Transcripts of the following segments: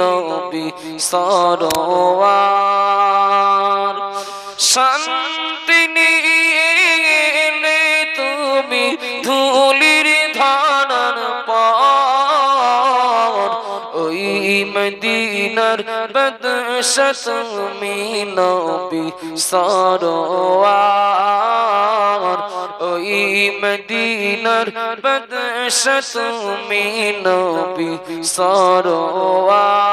নবী সরোয়ার। শান্তি নিয়ে তুমি ধুলির ধারণ পর। ওই মদিনার বদশা তুমি নবী সরোয়ার। মদিনার বদশ তুমি নবী সরোয়ার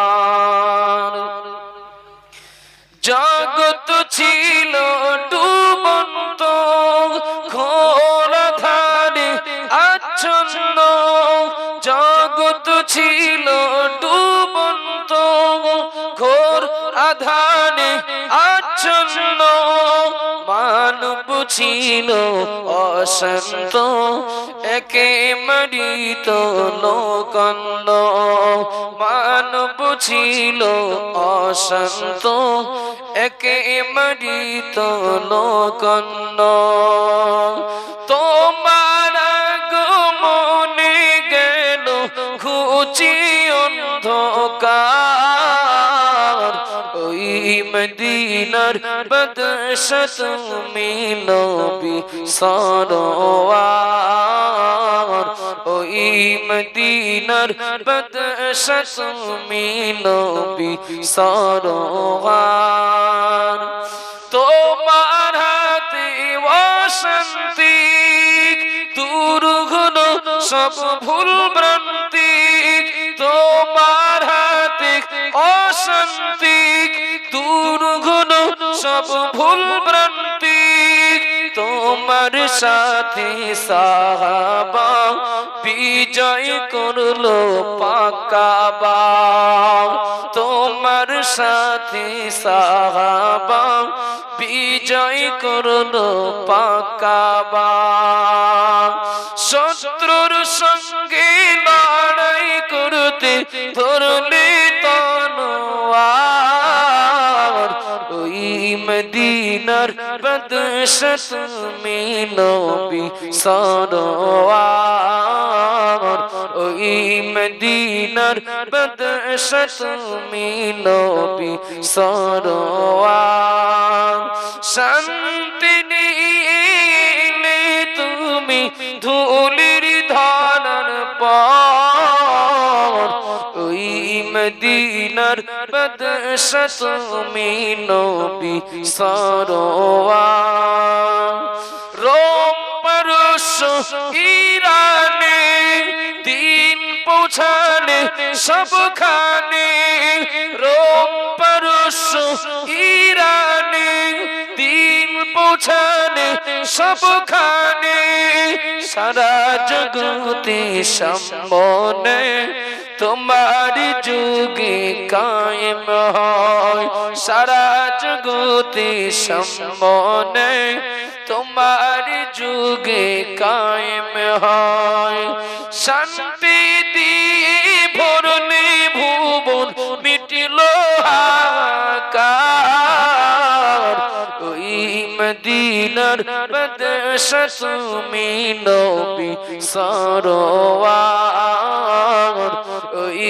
মানব ছিল অশান্ত একে মরিত লোকন্ন মানব ছিল অশান্ত একে মরিত লোকন্ন তোমার মনে গেল খুচি মদিনার বদশা তুমি নবী সরোয়ার। ওই মদিনার বদশা তুমি নবী সরোয়ার। তোমার হাতে অশান্তি দুর্গুণ সব ভুল ভ্রান্তি তোমার হাতে দুর্গুণ সব ভুল ভ্রান্তি তোমার সাথে সাহাবা, বিজয় করল পাকাবা তোমার সাথে সাহাবা, বিজয় করল পাকাবা শত্রুর সঙ্গে লড়াই করতে ধরলে তনোয়ার ওই মদিনার বদশা তুমি নবী সরোয়ার ওই মদিনার বদশা তুমি নবী সরোয়ার শান্তি নিলে তুমি ধুলির পর ওই মদিনার বদশা তুমি নবী সরোয়ার। রোম পরশ ইরানে দিন পৌঁছানে সবখানে। রোম পরশ ইরানে দিন পৌঁছানে সবখানে। সারা জগতে সম্বনে তোমার যুগে কায়েম হয়। সারা জগতে সম্বনে তোমার যুগে কায়েম হয়। শান্তি দিয়ে ভরলে ভুবন মিটিল হাকার ওই মদিনার বদশা তুমি নবী সরোয়ার। ওই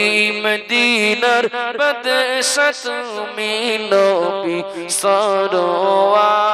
মদিনার বদশা তুমি নবী সরোয়ার।